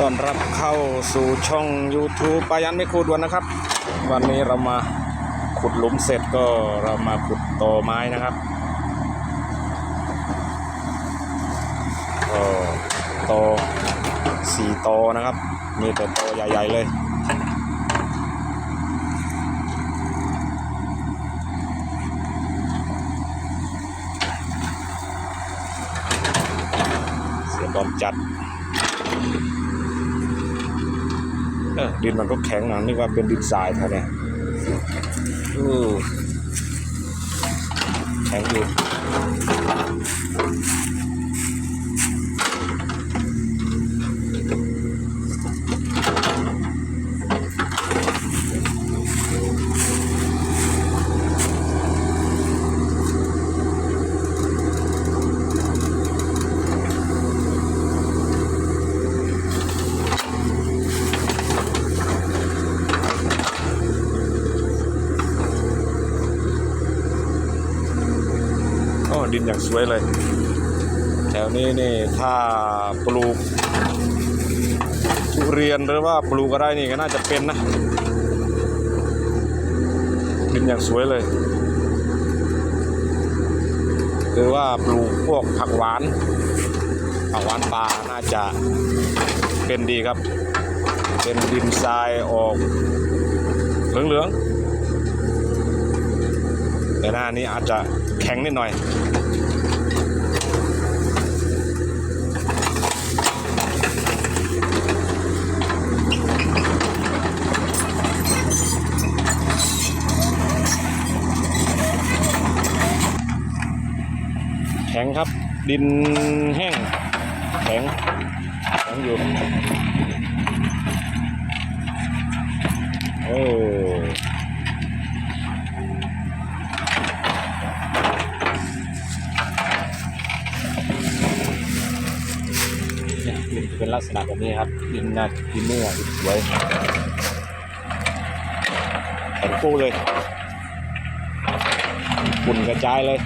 ต้อนรับเข้าสู่ช่อง YouTube ปายันไม่คูดวันนะครับ วันนี้เรามาขุดหลุมเสร็จก็เรามาขุดตอไม้นะครับก็ตอสี่ตอนะครับ มีแต่ตอใหญ่ ๆ เลยเสียบอลจัด เออ ดินมันก็แข็งหนังนึกว่าเป็นดินทรายแท้เนี่ยอือแข็งอยู่ ดินอย่างสวยเลย แถวนี้นี่ถ้าปลูกทุเรียนหรือว่าปลูกอะไรนี่ก็น่าจะเป็นนะ ดินอย่างสวยเลยหรือว่าปลูกพวกผักหวานผักหวานป่าน่าจะเป็นดีครับ เป็นดินทรายออก เหลืองๆแต่หน้านี้อาจจะแข็งนิดหน่อย แข็งครับ ดินแห้ง แข็ง แข็งอยู่ โอ้เนี่ยดินเป็นลักษณะแบบนี้ครับดินน่าดินเนื้อดินสวยแข็งกู้เลยฝุ่นกระจายเลย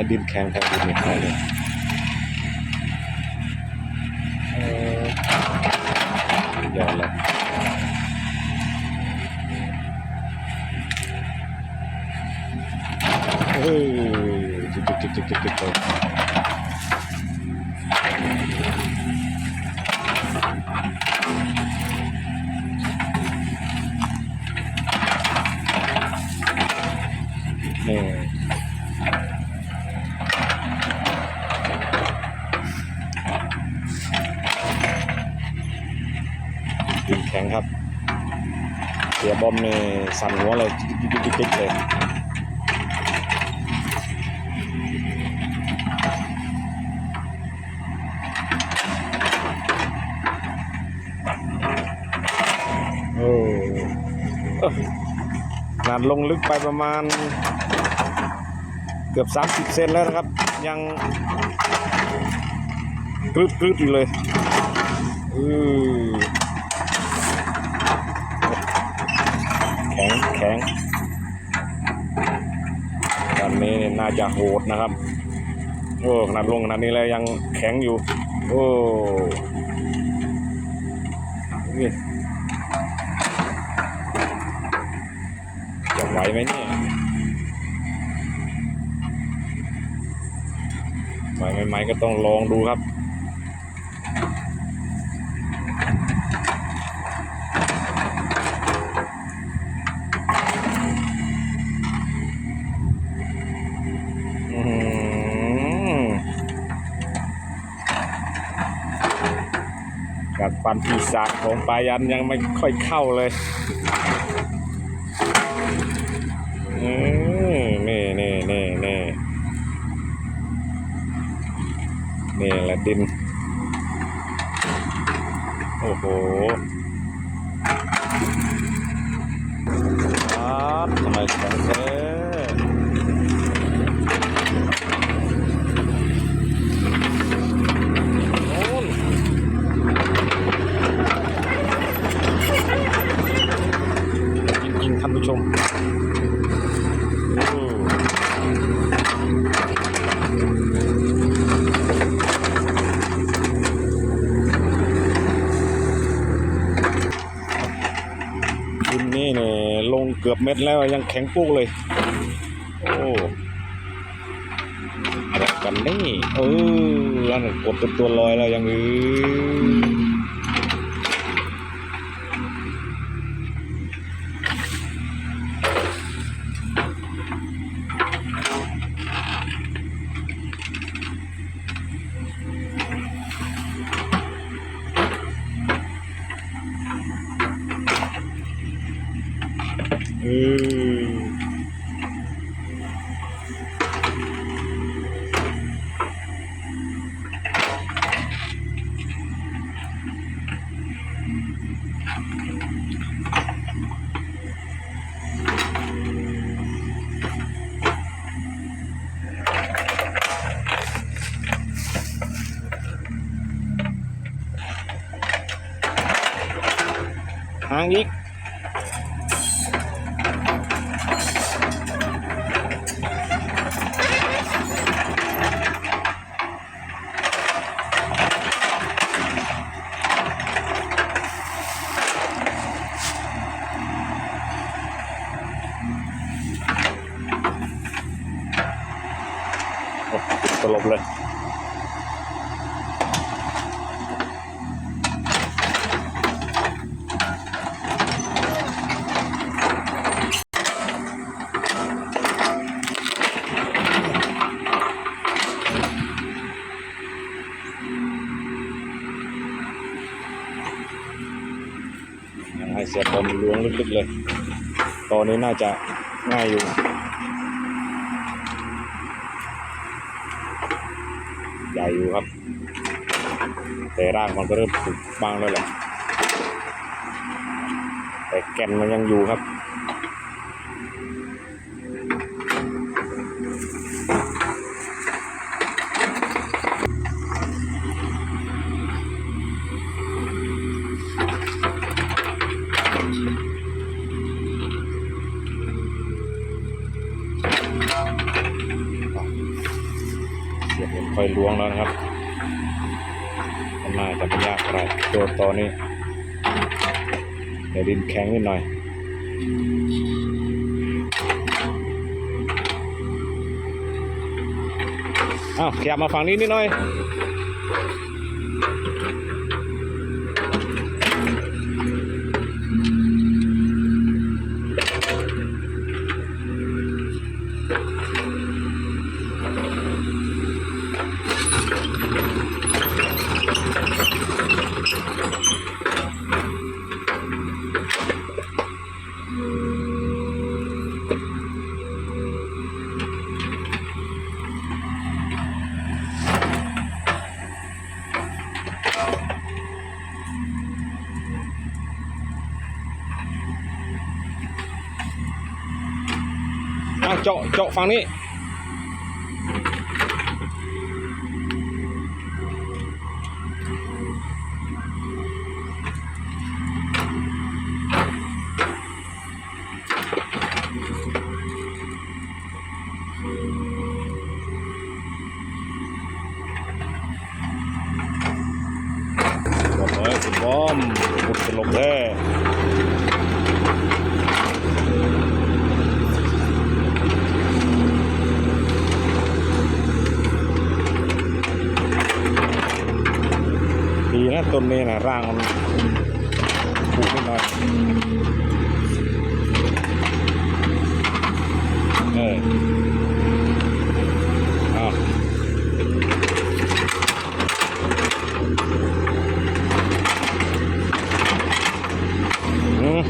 มาดินแข็งแข็งดินไม่ค่อยเลยเออยอดเลยเฮ้ยจิ๊กจิ๊กจิ๊กจิ๊กจิ๊กจิ๊กนี่ดินแข็งครับ เสีย บอมนี่สั่นหัวเลยจิ๊กจิ๊กจิ๊กจิ๊กเลยโอ้เอ้องานลงลึกไปประมาณ เกือบ 30 เซนแล้วนะครับ ยังกรึบกรึบอยู่เลยอือ แข็งแข็งตอนนี้น่าจะโหดนะครับโอ้ขนาดลงขนาดนี้แล้วยังแข็งอยู่ โอ้จะไหวไหมเนี่ยไหวไหมก็ต้องลองดูครับ ฟันปีศาจของปายันยังไม่ค่อยเข้าเลยนี่นี่นี่นี่นี่แหละดิน โอ้โหครับทำไมแข็งแท้ ท่านผู้ชมโอ้ดินนี่เนี่ยลงเกือบเม็ดแล้วยังแข็งปุ๊กเลย โอ้อะไรกันนี่เออแล้วกดเป็นตัวลอยแล้วยังอือ หางอีกโอ้ติดตลบเลย ให้เสียบอมล้วงลึกๆเลย ตอนนี้น่าจะง่ายอยู่ใหญ่อยู่ครับ แต่ร่างมันก็เริ่มผุบางแล้วแหละแต่แก่นมันยังอยู่ครับ ล้วงแล้วนะครับมันน่าจะไม่ยากอะไรตัวตอนนี้เดี๋ยวดินแข็งนิดหน่อยอ้าวขยับมาฝั่งนี้นิดหน่อย อ้าเจาะเจาะฝั่งนี้หมดเลยคุณบอมคุณสลบแท้ นะต้นนี้นะร่างมันผูกนิดหน่อยเอออ้าวอืม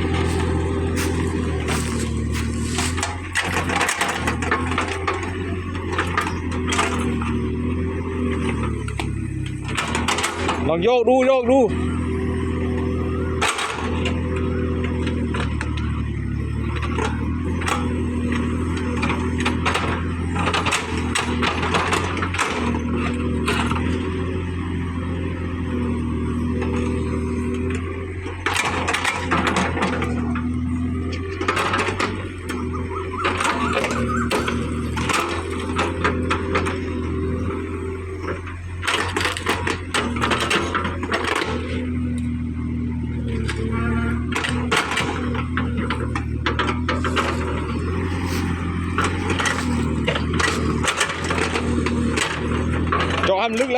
ลองโยกดูโยกดู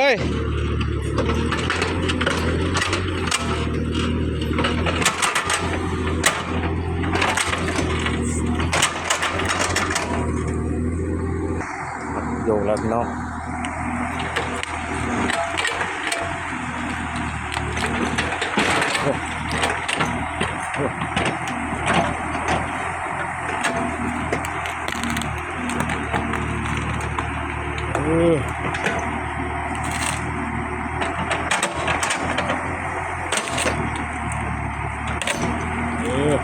เจาะให้มันลึกเลย โยกแล้วพี่น้องเออเออ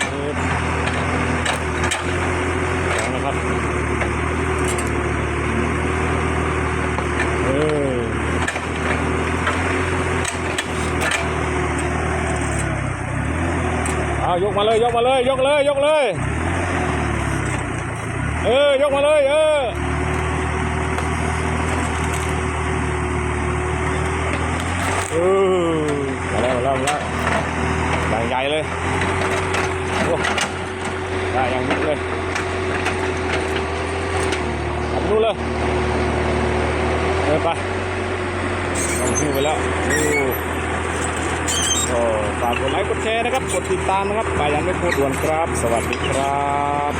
เออเอาละ ครับเออเอายกมาเลยยกมาเลย ยกเลย ยกเลย เออยกมาเลยเออเออมาแล้วมาแล้วมาแล้วอย่างใหญ่เลยโอ้ได้อย่างนี้เลย นู้นเลยเดินไปลองขึ้นไปแล้วโอ้ก็ฝากกดไลค์กดแชร์นะครับ กดติดตามนะครับไปยังไม่โคตรด่วนครับ สวัสดีครับ